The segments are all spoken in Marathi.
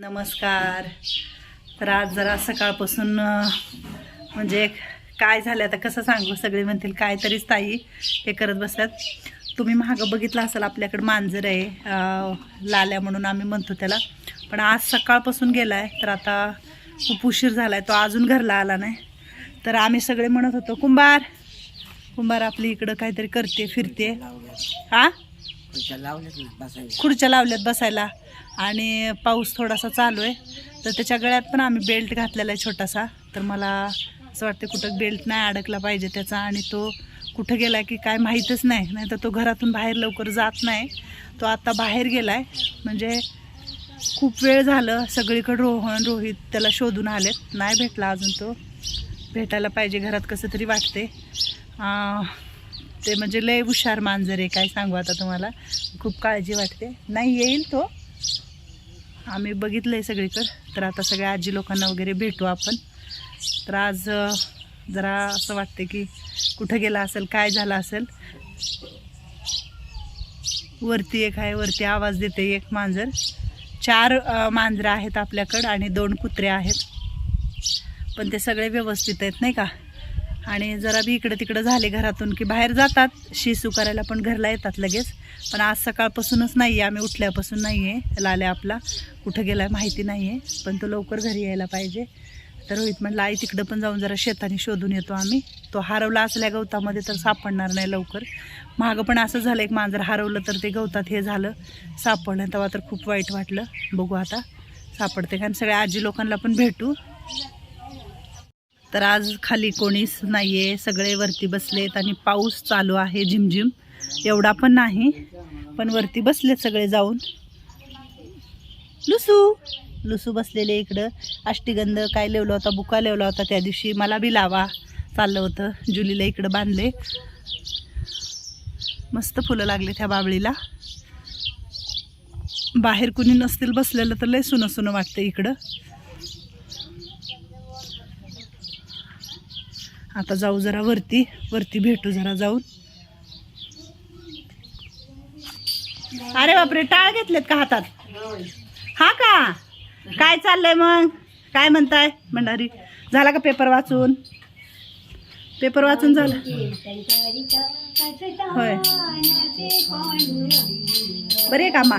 नमस्कार. तर आज जरा सकाळपासून म्हणजे काय झालं आता कसं सांगू? सगळे म्हणतील काय तरीच ताई हे करत बसतात तुम्ही मागं बघितलं असाल आपल्याकडे मांजर आहे लाल्या म्हणून आम्ही म्हणतो त्याला. पण आज सकाळपासून गेला आहे तर आता खूप उशीर झाला आहे तो अजून घरला आला नाही. तर आम्ही सगळे म्हणत होतो कुंभार कुंभार आपली इकडं काहीतरी करते फिरते. हां खुर्च्या लावल्यात ना बसायला. खुर्च्या लावल्यात बसायला. आणि पाऊस थोडासा चालू आहे. तर त्याच्या गळ्यात पण आम्ही बेल्ट घातलेला आहे छोटासा. तर मला असं वाटतं कुठं बेल्ट नाही अडकला पाहिजे त्याचा. आणि तो कुठं गेला की काय माहीतच नाही. नाही तर तो घरातून बाहेर लवकर जात नाही. तो आता बाहेर गेला आहे म्हणजे खूप वेळ झालं सगळीकडं रोहन रोहित त्याला शोधून आलेत. नाही भेटला अजून तो. भेटायला पाहिजे घरात कसं तरी वाटते ते म्हणजे लय हुशार मांजर आहे काय सांगू आता तुम्हाला. खूप काळजी वाटते. नाही येईल तो. आम्ही बघितलं आहे सगळीकडं. तर आता सगळ्या आजी लोकांना वगैरे भेटू आपण. तर आज जरा असं वाटते की कुठं गेला असेल काय झालं असेल. वरती एक आहे वरती आवाज देते एक मांजर. चार मांजरं आहेत आपल्याकडं आणि दोन कुत्रे आहेत. पण ते सगळे व्यवस्थित आहेत नाही का? आणि जरा बी इकडं तिकडं झाले घरातून की बाहेर जातात. शिसू करायला पण घरला येतात लगेच. पण आज सकाळपासूनच नाही आहे आम्ही उठल्यापासून नाही आहे लाल्या आपला. कुठं गेला माहिती नाही आहे पण तो लवकर घरी यायला पाहिजे. तर रोहित म्हणलं आई तिकडं पण जाऊन जरा शेताने शोधून येतो आम्ही. तो हरवला असल्या गवतामध्ये तर सापडणार नाही लवकर. मागं पण असं झालं एक मांजर हरवलं तर ते गवतात हे झालं. सापडलं तेव्हा तर खूप वाईट वाटलं. बघू आता सापडते कारण सगळ्या आजी लोकांना पण भेटू. तर आज खाली कोणीच नाही आहे सगळे वरती बसलेत आणि पाऊस चालू आहे झिमझिम. एवढा पण नाही पण वरती बसलेत सगळे जाऊन. लुसू लुसू बसलेले इकडं. अष्टीगंध काय लिवला होता बुका लिवला होता त्या दिवशी. मला बी लावा चाललं होतं. जुलीला इकडं बांधले. मस्त फुलं लागले त्या बाबळीला बाहेर कुणी नसतील बसलेलं तर लय सुनं सुनं वाटतं इकडं. आता जाऊ जरा वरती वरती भेटू जरा जाऊन. अरे बापरे टाळ घेतलेत का हातात? हा का? काय चाललंय मग? काय म्हणताय भंडारी? झाला का पेपर वाचून? पेपर वाचून झालं? होय. बरे आहे का मा?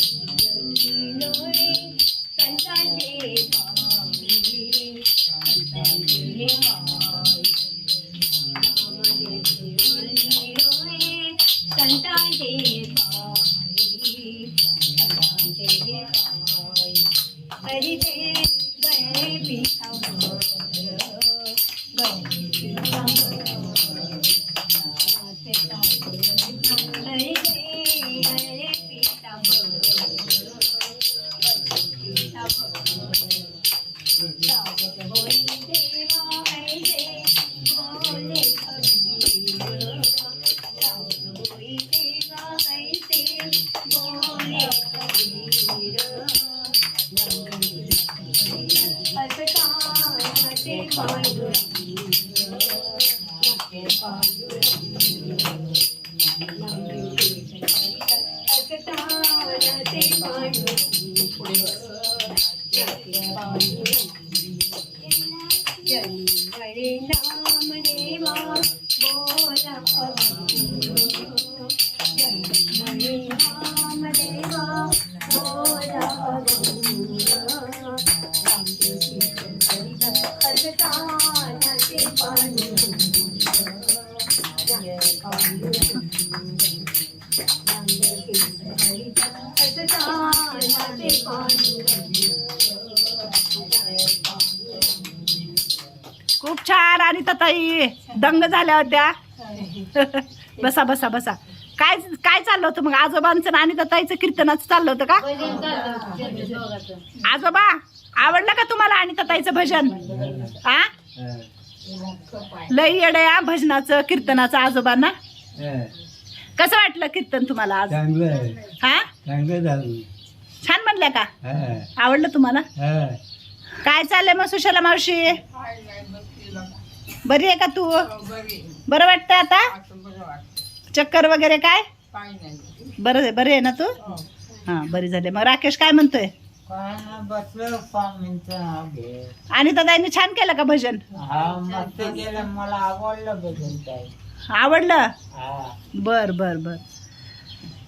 हरी दे हरे नाम खूप छान आणि तताई दंग झाल्या होत्या. बसा बसा बसा. काय काय चाललं होतं मग? आजोबांचं आणि तताईचं कीर्तनाचं चाललं होतं का? आजोबा आवडलं का तुम्हाला आणि तताईचं भजन? हा. लई येडे या भजनाचं कीर्तनाचं आजोबांना? कसं वाटलं कीर्तन तुम्हाला आज? चांगलं हा? चांगलं झालं. छान म्हणल्या का? हा, आवडलं तुम्हाला? हा. काय चाललंय मग सुशाला मावशी? बरी आहे का तू? बरं वाटतं आता? चक्कर वगैरे काय? बरं आहे बरी आहे ना तू? हा बरी झाली. मग राकेश काय म्हणतोय? बसलो स्वामींचं आणि दादांनी छान केलं का भजन? हा मस्त गेलं मला आवडलं बघून आवडलं? हा. बर बर बर.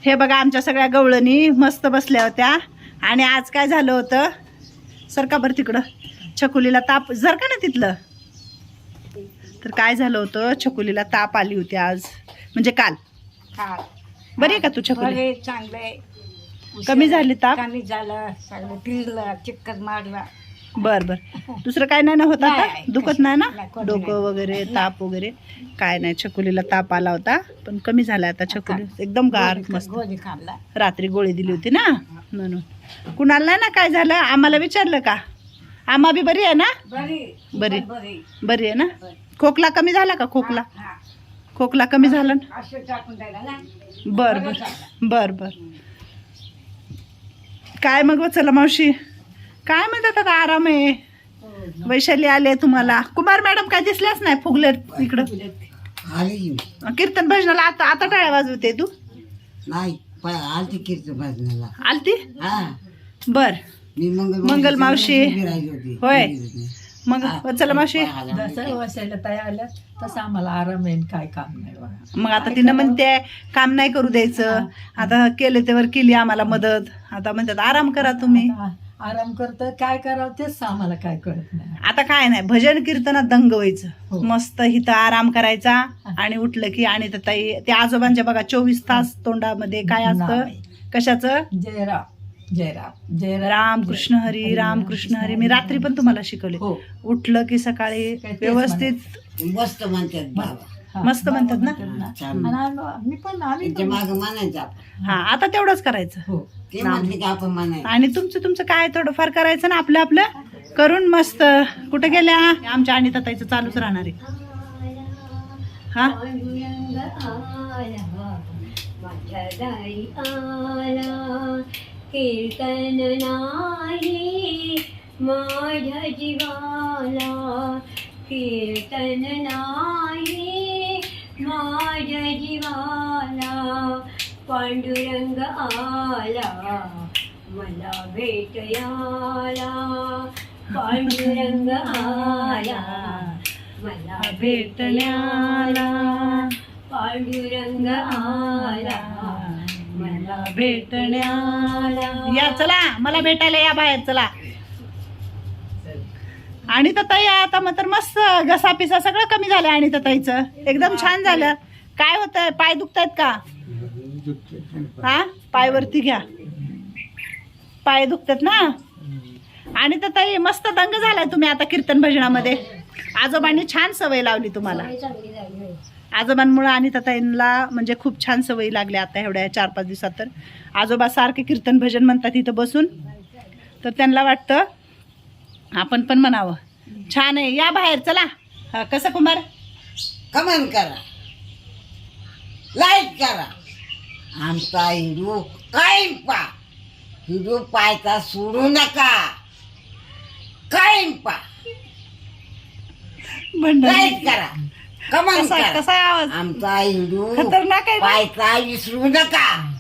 हे बघा आमच्या सगळ्या गवळणी मस्त बसल्या होत्या. आणि आज काय झालं होतं? सर का बरं तिकडं? छकुलीला ताप जर का ना तिथलं? तर काय झालं होतं? छकुलीला ताप आली होती आज. म्हणजे काल. बरी आहे का तू छकुली? चांगले कमी झाली ताप? कमी झालं सगळं फिरलं चक्कर मारला. बर बर. दुसरं काय नाही ना होत आता? नाही, दुखत नाही ना? नाही, कोणी डोकं वगैरे ताप वगैरे. काय नाही छकुलीला ताप आला होता पण कमी झाला आता छकुली. एकदम गार मस्त. गोळी खाल्ला. रात्री गोळी दिली होती ना? म्हणून. कुणाला नाही ना काय झालं? आम्हाला विचारलं का? आम्हा बी बरी आहे ना? बरी बरी. बरी. बरी आहे ना? खोकला कमी झाला का खोकला? हा खोकला कमी झाला ना? असं टाकून द्यायला ना? बर बर. बर बर. काय मग चला मावशी? काय म्हणतात आता आराम आहे? वैशाली आले तुम्हाला. कुमार मॅडम काय दिसल्याच नाही फुगले इकडं. आली कीर्तन भजनाला आता आता टाळ्या वाजवते तू? नाही आलती कीर्तन भजनाला. आलती? हा. बर. मी मंगल मंगल मावशी. होती. होय. मग चला मावशी. जसं वसायला तयार आल्या तसं आम्हाला आराम आहे काय काम नाही बघा. मग आता तिनं म्हणते काम नाही करू द्यायचं. आता केलं त्यावर केली आम्हाला मदत. आता म्हणतात आराम करा तुम्ही. आता आराम करतं काय करावं तेच आम्हाला काय कळत नाही. आता काय नाही भजन कीर्तनात दंग व्हायचं. हो. मस्त इथं आराम करायचा आणि उठलं की आणि तर ताई त्या आजोबांच्या बघा चोवीस तास तोंडामध्ये काय असतं. कशाचं? जयराम. जयराम जयराम राम. कृष्ण हरी राम. कृष्ण हरी. मी रात्री पण तुम्हाला शिकवले. हो. उठलं की सकाळी व्यवस्थित मस्त म्हणतात बाबा. मस्त म्हणतात ना? बाबा छान. आणि आम्ही- मी पण आम्ही त्यांच्या माग आपण. हा आता तेवढंच करायचं. हो. ते म्हटले की आपण म्हणायचं. आणि तुमचं तुमचं काय थोडंफार करायचं ना आपलं आपलं? करून मस्त. कुठे गेल्या? आमच्या आणि ताईचं चालूच राहणार आहे. हा? आला. कीर्तन नाही माझ्या जीवाला. कीर्तन नाही माझ्या जीवाला. पांडुरंग आला मला भेटयाला पांडुरंग आला मला भेटण्याला पांडुरंग आला मला भेटण्याला. या चला मला भेटायला या बाहेर चला. आणि तर ताई आता मग तर मस्त घसा पिसा सगळं कमी झालं आणि तर ताईचं. एकदम छान झालं. काय होतंय? पाय दुखतायत का? हा? पाय वरती घ्या. पाय दुखतात ना? आणि तर ताई मस्त दंग झालाय तुम्ही आता कीर्तन भजनामध्ये. आजोबांनी छान सवय लावली तुम्हाला. आजोबांमुळे आणि ताईंना म्हणजे खूप छान सवयी लागल्या आता एवढ्या चार पाच दिवसात तर. आजोबा सारखे कीर्तन भजन म्हणतात इथं बसून. तर त्यांना वाटतं आपण पण म्हणावं. छान आहे. या बाहेर चला. कसं कुमार? कमेंट करा. लाईक करा. आमचा हिरो कायम पा. हिरो पायचा सोडू नका. कायम पा. लाईक करा. कमेंट कसा करा. कसा आवाज? आमचा हिरो खतरनाक आहे ना? पायचा विसरू नका.